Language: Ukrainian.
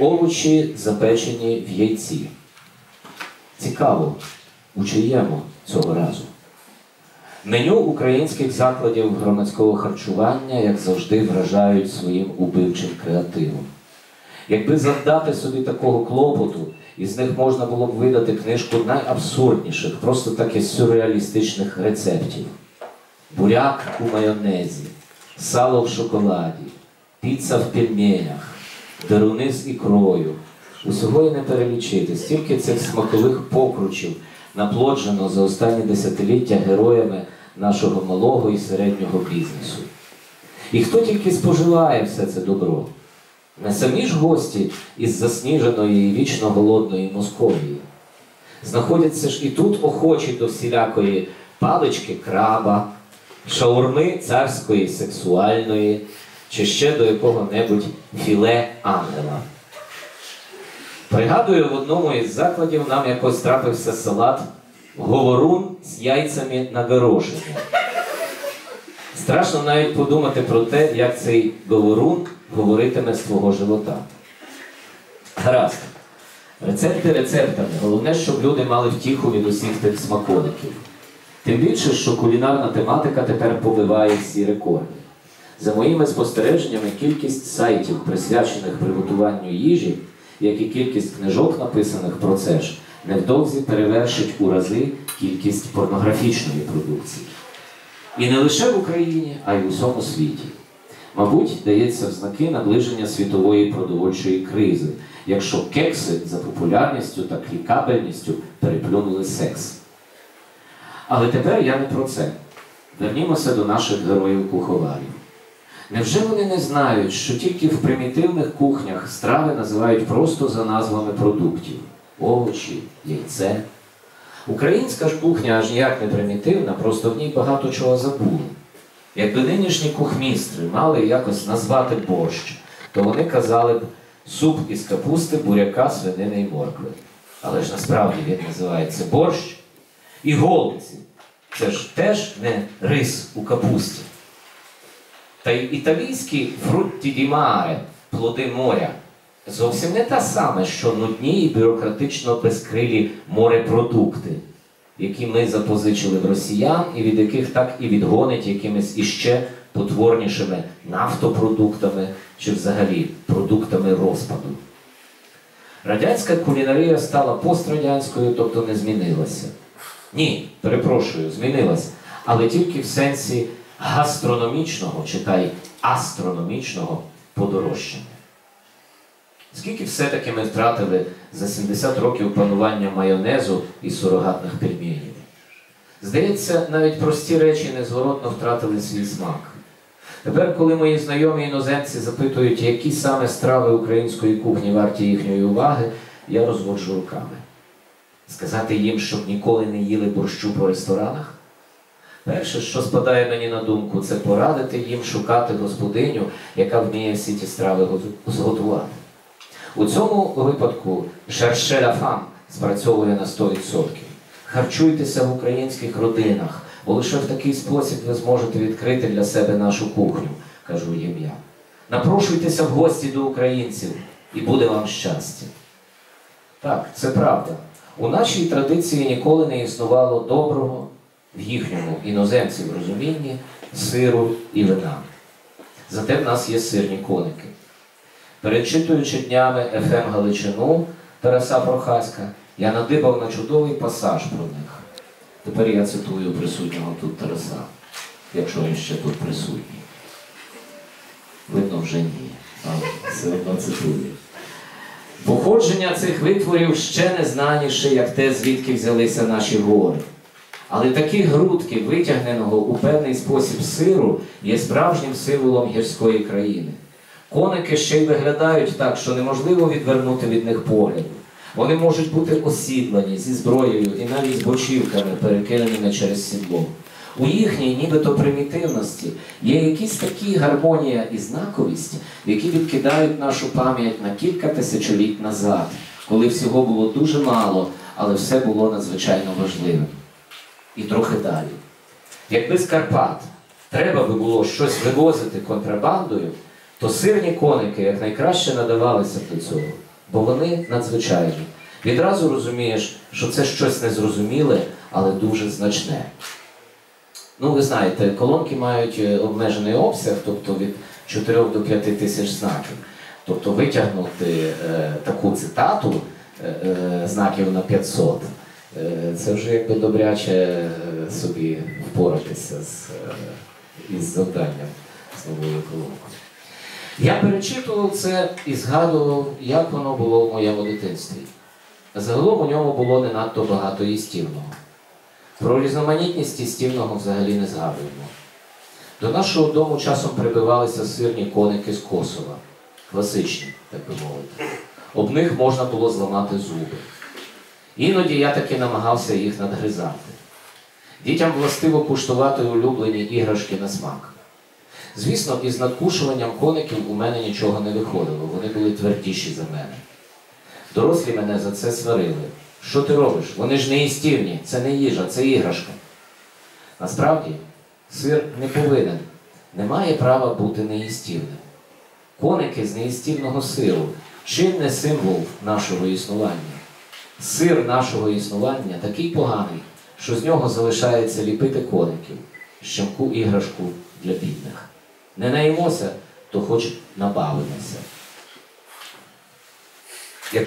овочі запечені в яйці. Цікаво, у чиєму цього разу. Меню українських закладів громадського харчування, як завжди, вражають своїм убивчим креативом. Якби завдати собі такого клопоту, із них можна було б видати книжку найабсурдніших, просто таки сюрреалістичних рецептів. Буряк у майонезі, сало в шоколаді, піца в пельменях, деруни з ікрою. Усього і не перелічити, стільки цих смакових покручів наплоджено за останні десятиліття героями нашого малого і середнього бізнесу. І хто тільки споживає все це добро? Не самі ж гості із засніженої і вічно голодної Московії. Знаходяться ж і тут охочі до всілякої палички краба, шаурми царської сексуальної, чи ще до якого-небудь філе ангела. Пригадую, в одному із закладів нам якось трапився салат говорун з яйцями на горошині. Страшно навіть подумати про те, як цей говорун говоритиме з твого живота. Гаразд. Рецепти рецептами. Головне, щоб люди мали втіху від усіх тих смаколиків. Тим більше, що кулінарна тематика тепер побиває всі рекорди. За моїми спостереженнями, кількість сайтів, присвячених приготуванню їжі, як і кількість книжок, написаних про це ж, невдовзі перевершить у рази кількість порнографічної продукції. І не лише в Україні, а й у всьому світі. Мабуть, дається в знаки наближення світової продовольчої кризи, якщо кекси за популярністю та клікабельністю переплюнули секс. Але тепер я не про це. Вернімося до наших героїв-куховарів. Невже вони не знають, що тільки в примітивних кухнях страви називають просто за назвами продуктів овочі, яйце? Українська ж кухня аж ніяк не примітивна, просто в ній багато чого забули. Якби нинішні кухмістри мали якось назвати борщ, то вони казали б суп із капусти, буряка, свинини і моркви. Але ж насправді він називається борщ і голубці. Це ж теж не рис у капусті. Та й італійські фрутті ді маре, плоди моря, зовсім не те саме, що нудні і бюрократично безкрилі морепродукти, які ми запозичили в росіян і від яких так і відгонить якимись іще потворнішими нафтопродуктами чи взагалі продуктами розпаду. Радянська кулінарія стала пострадянською, тобто не змінилася. Ні, перепрошую, змінилася, але тільки в сенсі гастрономічного, читай астрономічного подорожчання. Скільки все-таки ми втратили за 70 років панування майонезу і сурогатних пельменів? Здається, навіть прості речі незворотно втратили свій смак. Тепер, коли мої знайомі іноземці запитують, які саме страви української кухні варті їхньої уваги, я розводжу руками. Сказати їм, щоб ніколи не їли борщу по ресторанах? Перше, що спадає мені на думку, це порадити їм шукати господиню, яка вміє всі ті страви зготувати. У цьому випадку шершеля фам спрацьовує на 100%. Харчуйтеся в українських родинах, бо лише в такий спосіб ви зможете відкрити для себе нашу кухню, кажу їм я. Напрошуйтеся в гості до українців, і буде вам щастя. Так, це правда. У нашій традиції ніколи не існувало доброго в їхньому іноземців розумінні сиру і вина. Зате в нас є сирні коники. Перечитуючи днями ефем Галичину Тараса Прохаська, я надибав на чудовий пасаж про них. Тепер я цитую присутнього тут Тараса, якщо він ще тут присутній. Видно, вже ні, але все одно цитую. Походження цих витворів ще не знаніше, як те, звідки взялися наші гори. Але такі грудки, витягненого у певний спосіб сиру, є справжнім символом гірської країни. Коники ще й виглядають так, що неможливо відвернути від них погляду. Вони можуть бути осідлані зі зброєю і навіть з бочівками, перекиненими через сідло. У їхній, нібито примітивності, є якісь такі гармонія і знаковість, які відкидають нашу пам'ять на кілька тисячоліть назад, коли всього було дуже мало, але все було надзвичайно важливим. І трохи далі. Якби з Карпат треба би було щось вивозити контрабандою, то сирні коники якнайкраще надавалися до цього. бо вони надзвичайні. Відразу розумієш, що це щось незрозуміле, але дуже значне. Ну, ви знаєте, колонки мають е, обмежений обсяг, тобто від 4 до 5 тисяч знаків. Тобто витягнути е, таку цитату е, е, знаків на 500, е, це вже якби добряче е, собі впоратися з, е, із завданням з новою колонкою. Я перечитував це і згадував, як воно було в моєму дитинстві. Загалом у ньому було не надто багато їстівного. Про різноманітність їстівного взагалі не згадуємо. До нашого дому часом прибивалися сирні коники з Косова, класичні, так би мовити. Об них можна було зламати зуби. Іноді я таки намагався їх надгризати. Дітям властиво куштувати улюблені іграшки на смак. Звісно, із надкушуванням коників у мене нічого не виходило, вони були твердіші за мене. Дорослі мене за це сварили. Що ти робиш? Вони ж не їстівні, це не їжа, це іграшка. Насправді, сир не повинен, не має права бути неїстівним. Коники з неїстівного сиру чинне символ нашого існування. Сир нашого існування такий поганий, що з нього залишається ліпити коників, щемку іграшку для бідних. Не наїмося, то хоч набавимося.